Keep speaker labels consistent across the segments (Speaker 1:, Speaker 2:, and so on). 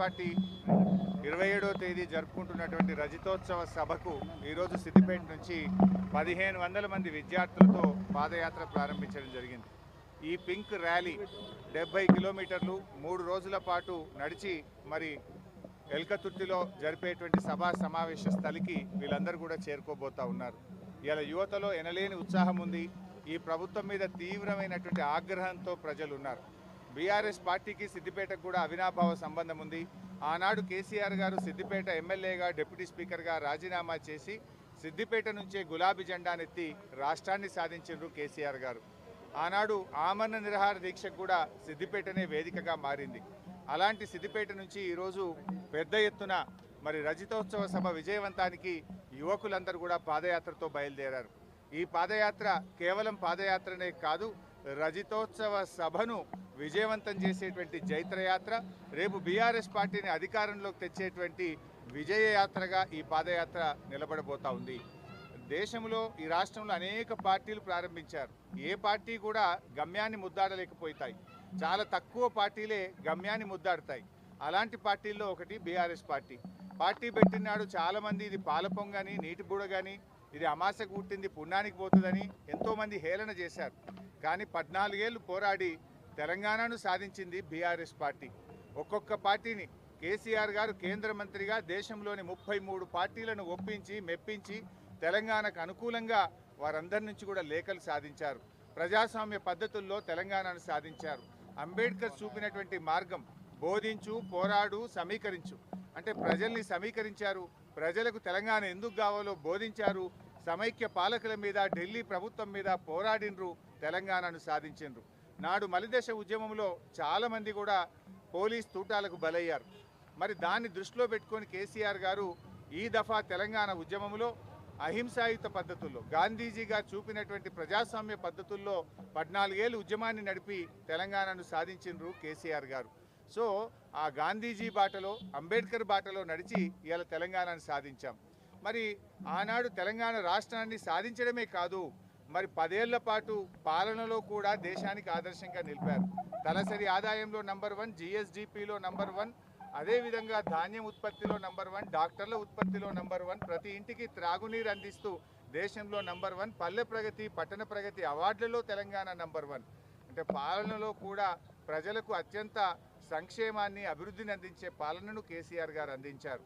Speaker 1: Party ఇరవై ఏడవ తేదీ జరుపుకుంటున్నటువంటి రజతోత్సవ సభకు ఈరోజు సిద్దిపేట నుంచి పదిహేను వందల మంది విద్యార్థులతో పాదయాత్ర ప్రారంభించడం జరిగింది. ఈ పింక్ ర్యాలీ డెబ్బై కిలోమీటర్లు మూడు రోజుల పాటు నడిచి మరి ఎల్కతుర్తిలో జరిపేటువంటి సభా సమావేశ స్థలికి వీళ్ళందరూ కూడా చేరుకోబోతా ఉన్నారు. ఇలా యువతలో ఎనలేని ఉత్సాహం ఉంది. ఈ ప్రభుత్వం మీద తీవ్రమైనటువంటి ఆగ్రహంతో ప్రజలు ఉన్నారు బీఆర్ఎస్ పార్టీకి సిద్దిపేటకు కూడా అవినాభావ సంబంధం ఉంది. ఆనాడు కేసీఆర్ గారు సిద్దిపేట ఎమ్మెల్యేగా డిప్యూటీ స్పీకర్గా రాజీనామా చేసి సిద్దిపేట నుంచే గులాబీ జెండానెత్తి రాష్ట్రాన్ని సాధించారు కేసీఆర్ గారు. ఆనాడు ఆమరణ నిరహార దీక్షకు కూడా సిద్దిపేటనే వేదికగా మారింది. అలాంటి సిద్దిపేట నుంచి ఈరోజు పెద్ద ఎత్తున మరి రజితోత్సవ సభ విజయవంతానికి యువకులందరూ కూడా పాదయాత్రతో బయలుదేరారు. ఈ పాదయాత్ర కేవలం పాదయాత్రనే కాదు రజితోత్సవ సభను విజయవంతం చేసేటువంటి జైత్రయాత్ర రేపు బీఆర్ఎస్ పార్టీని అధికారంలోకి తెచ్చేటువంటి విజయయాత్రగా ఈ పాదయాత్ర నిలబడబోతా ఉంది. దేశంలో ఈ రాష్ట్రంలో అనేక పార్టీలు ప్రారంభించారు. ఏ పార్టీ కూడా గమ్యాన్ని ముద్దాడలేకపోతాయి చాలా తక్కువ పార్టీలే గమ్యాన్ని ముద్దాడుతాయి. అలాంటి పార్టీల్లో ఒకటి బీఆర్ఎస్ పార్టీ. పార్టీ పెట్టినాడు చాలామంది ఇది పాలపొంగని నీటి బుడగని ఇది అమాసకు పుట్టింది పుణ్యానికి పోతుందని ఎంతోమంది హేళన చేశారు. కానీ పద్నాలుగేళ్ళు పోరాడి తెలంగాణను సాధించింది బీఆర్ఎస్ పార్టీ. ఒక్కొక్క పార్టీని కేసీఆర్ గారు కేంద్ర మంత్రిగా దేశంలోని ముప్పై మూడు పార్టీలను ఒప్పించి మెప్పించి తెలంగాణకు అనుకూలంగా వారందరి నుంచి కూడా లేఖలు సాధించారు. ప్రజాస్వామ్య పద్ధతుల్లో తెలంగాణను సాధించారు. అంబేద్కర్ చూపినటువంటి మార్గం బోధించు పోరాడు సమీకరించు. అంటే ప్రజల్ని సమీకరించారు. ప్రజలకు తెలంగాణ ఎందుకు కావాలో బోధించారు. సమైక్య పాలకుల మీద ఢిల్లీ ప్రభుత్వం మీద పోరాడినరు తెలంగాణను సాధించిండ్రు నాడు మలిదశ ఉద్యమంలో చాలామంది కూడా పోలీస్ తూటాలకు బలయ్యారు. మరి దాన్ని దృష్టిలో పెట్టుకొని కేసీఆర్ గారు ఈ దఫా తెలంగాణ ఉద్యమంలో అహింసాయుత పద్ధతుల్లో గాంధీజీ గారు చూపినటువంటి ప్రజాస్వామ్య పద్ధతుల్లో పద్నాలుగేళ్ళు ఉద్యమాన్ని నడిపి తెలంగాణను సాధించిండ్రు కేసీఆర్ గారు. సో ఆ గాంధీజీ బాటలో అంబేద్కర్ బాటలో నడిచి ఇవాళ తెలంగాణను సాధించాం. మరి ఆనాడు తెలంగాణ రాష్ట్రాన్ని సాధించడమే కాదు మరి పదేళ్ళ పాటు పాలనలో కూడా దేశానికి ఆదర్శంగా నిలిపారు. తలసరి ఆదాయంలో నంబర్ వన్ జిఎస్డిపిలో నంబర్ వన్ అదేవిధంగా ధాన్యం ఉత్పత్తిలో నంబర్ వన్ డాక్టర్ల ఉత్పత్తిలో నంబర్ వన్ ప్రతి ఇంటికి త్రాగునీరు అందిస్తూ దేశంలో నంబర్ వన్ పల్లె ప్రగతి పట్టణ ప్రగతి అవార్డులలో తెలంగాణ నంబర్ వన్. అంటే పాలనలో కూడా ప్రజలకు అత్యంత సంక్షేమాన్ని అభివృద్ధిని అందించే పాలనను కేసీఆర్ గారు అందించారు.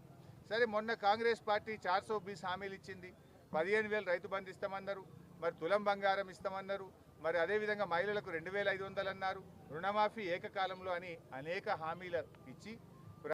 Speaker 1: సరే మొన్న కాంగ్రెస్ పార్టీ చార్సో బీస్ హామీలు ఇచ్చింది. పదిహేను వేలు రైతు బంధు ఇస్తామన్నారు. మరి తులం బంగారం ఇస్తామన్నారు. మరి అదేవిధంగా మహిళలకు రెండు వేల ఐదు వందలు అన్నారు. రుణమాఫీ ఏకకాలంలో అని అనేక హామీలు ఇచ్చి